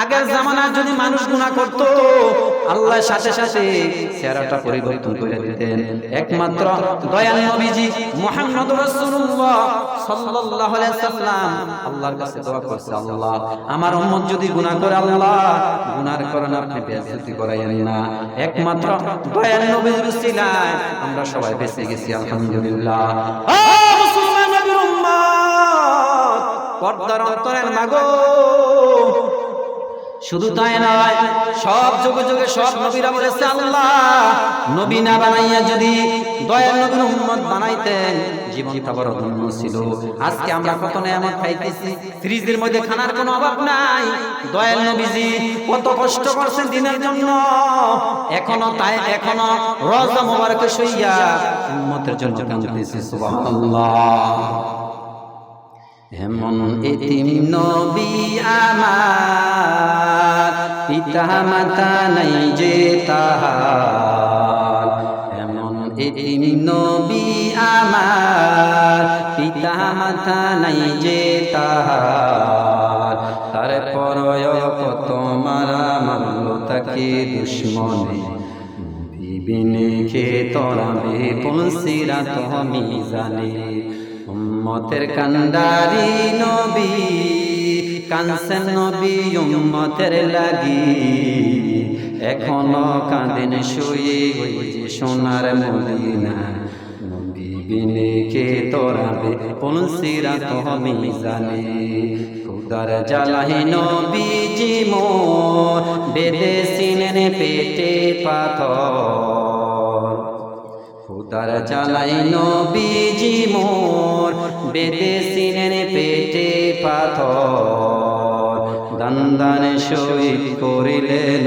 আগের জামানায় যদি মানুষ গুনাহ করত আল্লাহর সাথে সাথে চেহারাটা পরিবর্তন করে দিতেন। একমাত্র দয়াল নবীজি মুহাম্মদ রাসূলুল্লাহ সাল্লাল্লাহু আলাইহি সাল্লাম আল্লাহর কাছে দোয়া করছে আল্লাহ আমার উম্মত যদি গুনাহ করে আল্লাহ গুনার কারণে আপনি বেয়াদবি করাইয়েন না। একমাত্র দয়াল নবীর উসিলায় আমরা সবাই বেঁচে গেছি আলহামদুলিল্লাহ। ও মুসলমান নবীর উম্মত পর্দার অন্তরের মাগো শুধু তাই নয়, সব যুগে যুগে সব নবীরা বলেছে, আল্লাহ, নবী না বানাইয়া যদি দয়াল নবীর উম্মত বানাইতেন, জীবনটা বড় ধন্য ছিল। আজকে আমরা কত নেয়ামত খাইতেছি, ফ্রিজের মধ্যে খানার কোনো অভাব নাই। দয়াল নবীজি কত কষ্ট করছেন দিনের জন্য। এখনও তাই, এখনও রজা মোবারকে সইয়া উম্মতের জন্য কাঁদতেছি, সুবহানাল্লাহ। এমন এতিম নবী আমার পিতা মাতা নাই যে এমন এতিম নবী আমার, পিতা মাতা নাই যে তাহার। তারপর কত মারা মারল তাকে দুশ্মনে। বিবিনে কে তরাবে পলসিরা তুমি জানে উম্মতের কান্দারি নবী কানসেন নবী উম্মতের লাগি। এখনও কাঁদেন শুয়ে যে সোনার মদিনা। নবী বিনে কে তোরাবে পলসিরা তুমি জানে খুদার জ্বালাই নবীজি মোর বেদে সিনেন পেটে পাথর। খুদার জ্বালাই নবীজি মোর বেদে সিনেন পেটে পাথর। দান শহীদ করিলেন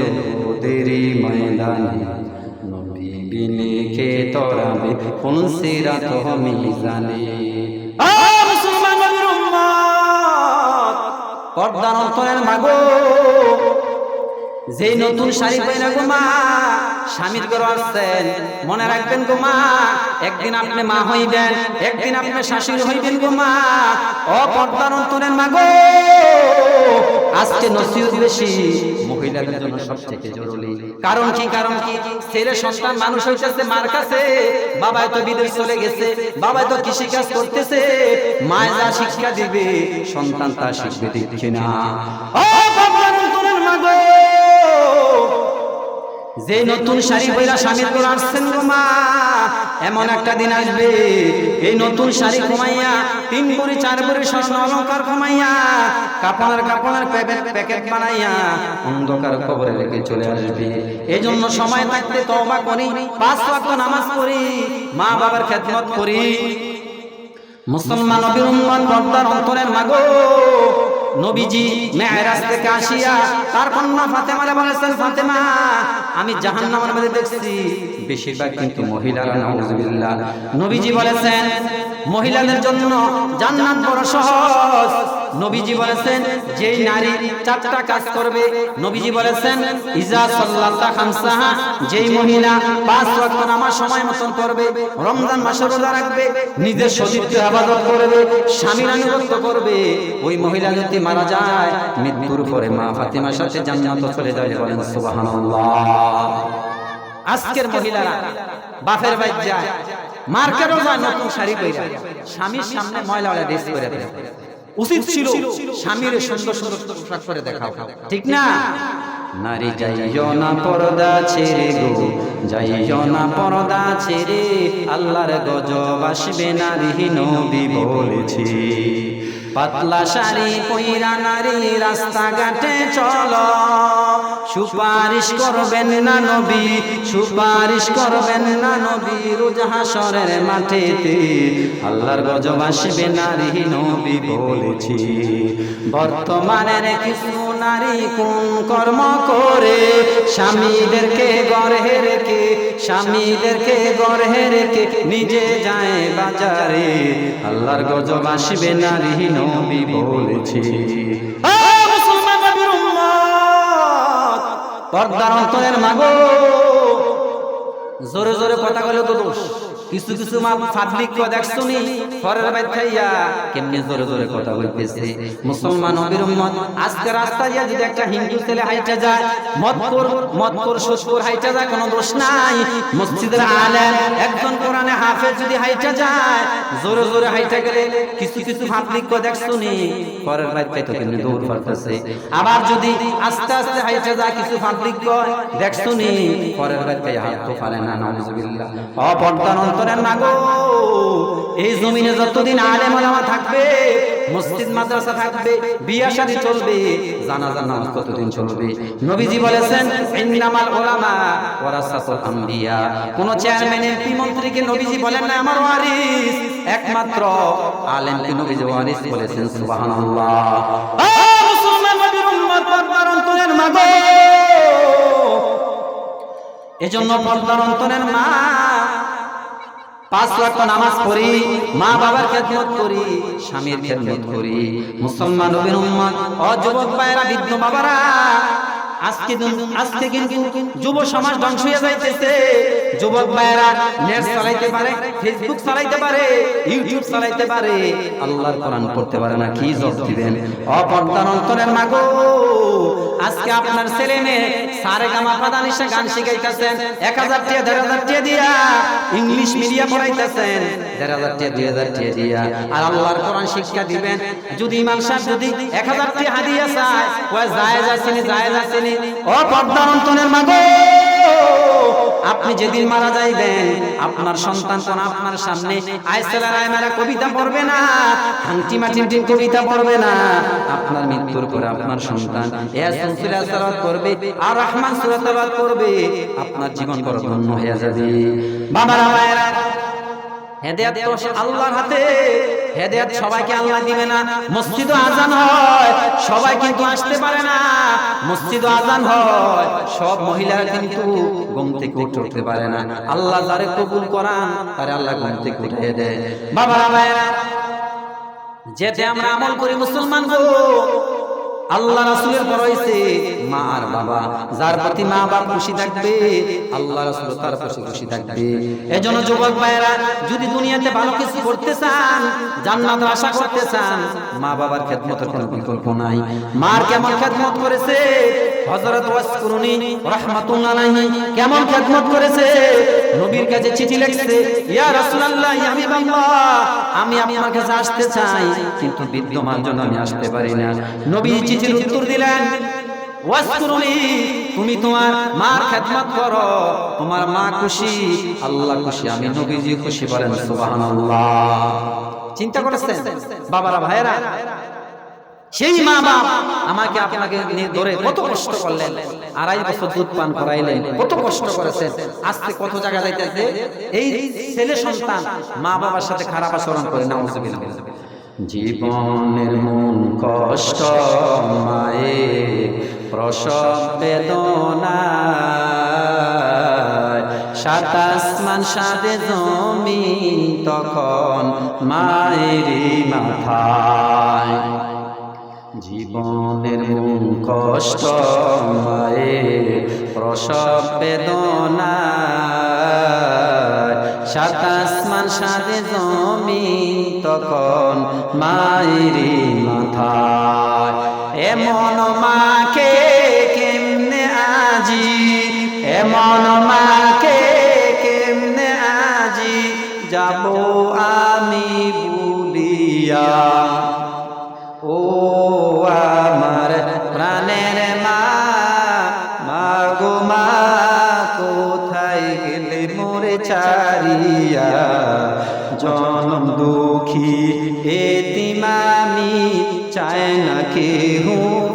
দেরি ময়দানে। নবী তরাবে, কোন সিরাত আমি জানে মুসলমান পর্দার অন্তরের মাগো। যে নতুন শাড়ি পয়না গো মা, স্বামীর ঘরে আসছেন, মনে রাখবেন গো মা, একদিন আপনি মা হইবেন, একদিন আপনি শাশুড়ি হইবেন গো মা। ও পর্দার অন্তরের মা গো আজকে নসিহত বেশি মহিলাদের জন্য সবচেয়ে জরুরি। কারণ কি কারণ কি? ছেলে সন্তান মানুষ হইতেছে মার কাছে বাবা তো বিদেশ চলে গেছে বাবা তো কৃষি কাজ করতেছে, মায় যা শিক্ষা দিবে, সন্তান তা শিখবে দিচ্ছে না। ও ভগবান, অন্তরের মা গো যে নতুন শাড়ি পয়লা স্বামীর করে আসছেন গো মা। এমন একটা দিন আসবে। এই নতুন শাড়ি কমাইয়া তিন বুড়ি চার বুড়ি স্বর্ণ অলঙ্কার কমাইয়া কাপড়ের কাপড়ের প্যাকেট বানাইয়া অন্ধকার কবরে রেখে চলে আসবে। এই জন্য সময় থাকতে তওবা করি পাঁচ ওয়াক্ত নামাজ করি মা বাবার খেদমত করি। মুসলমান উম্মত পর্দার অন্তরের মাগো নবীজি মেহরাজ থেকে আসিয়া তার কন্যা ফাতেমারে বলেছেন, ফাতেমা, আমি জাহান্নামের মধ্যে দেখছি বেশিরভাগ কিন্তু মহিলারা, নাউজুবিল্লাহ। নবীজি বলেছেন, মহিলাদের জন্য জান্নাত বড় সহজ। নবীজি বলেছেন, যেই নারী চারটা কাজ করবে, নবীজি বলেছেন, ইজা সাল্লাল্লাহু খামসাহা যেই মহিলা পাঁচ ওয়াক্ত নামাজ সময় মতন করবে, রমজান মাসে রোজা রাখবে, নিজের শরীরকে ইবাদত করবে, স্বামীর আনুগত্য করবে, ওই মহিলা যদি মারা যায়, মৃত্যুর পরে মা ফাতিমার সাথে জান্নাত চলে যায় বলেন সুবহানাল্লাহ। আজকের মহিলারা বাপের বাইর যায় মার্কেটও যায় নতুন শাড়ি পরে স্বামীর সামনে ময়লা ড্রেস করে দেয় উচিত ছিল স্বামীর সুন্দর সুন্দর পোশাক করে দেখাও। ঠিক না? নারী যাইও না পর্দা ছেড়ে গো। যাইও না পর্দা ছেড়ে। আল্লাহর গজব আসবে নারী নবী বলেছে। পাতলা শাড়ি পইরা নারী রাস্তাঘাটে চলো। সুপারিশ করবেন না নবী, সুপারিশ করবেন না নবী, রোজ হাসরের মাঠেতে আল্লাহর গজব আসবে নারী নবী বলেছি। বর্তমানের কিছু নারী কোন কর্ম করে? স্বামীদেরকে গড়ে রেখে, স্বামীদেরকে গড়ে রেখে নিজে যায় বাজারে। আল্লাহর গজব আসবে নারী নবী বলেছি। পর্দার অন্তরের মাগো। জোরে জোরে কথা বলে তো দোষ। কিছু কিছু মা পাবলিক কো দেখছ নি পরের বাইত খাইয়া কেমনে জোরে জোরে কথা বলতেছে। মুসলমান নবীর উম্মত, আজকে রাস্তা দিয়ে যদি একটা হিন্দু ছেলে হাইটা যায় মদপুর মদপুর সুসপুর হাইটা যায়, কোনো দোষ নাই। মসজিদের আলেম, একজন কোরআনে হাফেজ যদি হাইটা যায়, জোরে জোরে হাইটা গেলে কিছু কিছু পাবলিক কো দেখছ নি পরের বাইত খাইতো কেমনে দৌড় পারতেছে। আবার যদি আস্তে আস্তে হাইটা যায়, কিছু পাবলিক কো দেখছ নি পরের বাইত খাইয়া হাত তো পারে না, নাউজুবিল্লাহ। অন্তরের মাগো এই জমিনে যতদিন আলেম ওলামা থাকবে, মসজিদ, মাদ্রাসা থাকবে, বিয়া শাদী চলবে, জানাজা, নামাজ কতদিন চলবে। নবীজি বলেছেন, ইন্নামাল উলামা ওয়ারাসাতুল আম্বিয়া। কোন চেয়ারম্যান, এমপি, মন্ত্রীকে নবীজি বলেন না, আমার ওয়ারিস। একমাত্র আলেমকে নবীজি ওয়ারিস বলেছেন, সুবহানাল্লাহ। এজন্য পর্দার অন্তরের মা পাঁচ ওয়াক্ত নামাজ পড়ি মা বাবার খেদমত করি স্বামীর খেদমত করি। মুসলমান ও যুবক ভাইরা বৃদ্ধ বাবারা আজকে আজকে কিন্তু যুব সমাজ ধ্বংস হয়ে যাইতেছে। যুবক ভাইরা নেট চালাইতে পারে ফেসবুক চালাইতে পারে ইউটিউব চালাইতে পারে আল্লাহর কোরআন পড়তে পারে না কি জব দিবেন? অপর্দার অন্তরের মাগো আজকে আপনার ছেলে মেয়ে সারে গামা প্রধান গান শিখাইতেছেন এক হাজার টিয়া দেড় হাজার টিয়া দিয়া ইংলিশ মিডিয়া পড়াইতেছেন। আপনি যেদিন মারা যাইবেন, আপনার সন্তান কোন আপনার সামনে রায়মারা কবিতা পড়বে না, হাংটি মাটিম কবিতা পড়বে না। আপনার মৃত্যুর পরে আপনার সন্তান করবে আর রহমান করবে আপনার জীবন বড় ধন্য হয়ে যাবে। বাবারা মায়েরা হেদায়াত তো আল্লাহর হাতে। হেদায়াত সবাইকে আল্লাহ দিবে না। মসজিদও আজান হয়। সবাই কিন্তু আসতে পারে না। মসজিদও আজান হয়। সব মহিলারা কিন্তু ঘুম থেকে উঠে উঠতে পারে না। আল্লাহ যারে কবুল করান তারে আল্লাহ ঘুম থেকে উঠিয়ে দেয়। বাবারা ভাইরা যেতে আমরা আমল করি মুসলমান গো। আল্লাহ রাসূলের পর হইছে মা আর বাবা, যার প্রতি মা বাবা খুশি থাকবে, আল্লাহ রাসূল তার প্রতি খুশি থাকবে। এজন্য যুবক ভাইরা যদি দুনিয়াতে ভালো কিছু করতে চান জান্নাতের আশা করতে চান, মা বাবার খেদমতের কোনো বিকল্প নাই। মার কেমন খেদমত করেছে? হযরত ওয়াসকুরুনি রাহমাতুল্লাহ কেমন খেদমত করেছে? নবীর কাছে চিঠি লিখছে, ইয়া রাসূলুল্লাহ ইয়া হাবিবাল্লাহ আমি আপনার কাছে আসতে চাই, কিন্তু বিদ্যমান জন্য আমি আসতে পারি না। নবী চিঠির উত্তর দিলেন তুমি তোমার মার খেদমত করো। তোমার মা খুশি, আল্লাহ খুশি। আমি নবীজি খুশি বলেন, সুবহানাল্লাহ। চিন্তা করেছেন, বাবারা, ভাইয়েরা, সেই মা বাপ আমাকে আপনাকে ধরে কত কষ্ট করলেন, আড়াই বছর দুধ পান করাইলেন, কত কষ্ট করেছেন আজকে কত জায়গা যাইতেছে। এই ছেলে সন্তান মা বাবার সাথে খারাপ আচরণ করে না জীবনের মন কষ্ট মায়ে প্রসব বেদনা সাত আসমান সাদে জমি তখন মায়েরই মাথায়। জীবনের মূল কষ্ট মায়ে প্রসব বেদনা সাত সাদে জমি তখন মায়ের মাথায়। এমন মাকে গেলে মোরে চারিয়া জনম দুঃখী এতিমামি চায় না কেহ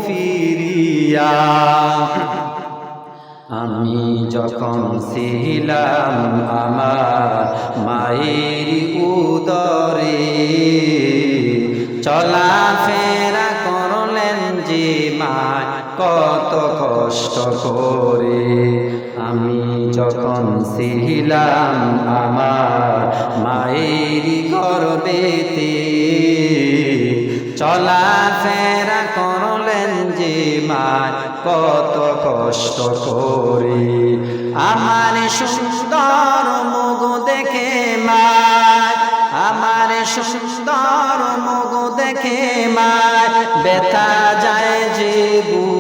ফিরিয়া। আমি যখন ছিলাম আমার মায়ের উদরে, চলাফেরা করলেন যে মা কত কষ্ট করে। আমি যখন ছিলাম আমার, মায়ের গর্বেতে চলাফেরা করলেন যে মায়, কত কষ্ট করি। আমার সুন্দর মুগ দেখে মা আমার সুন্দর মুগ দেখে মা ব্যথা যায় যে বুলিয়া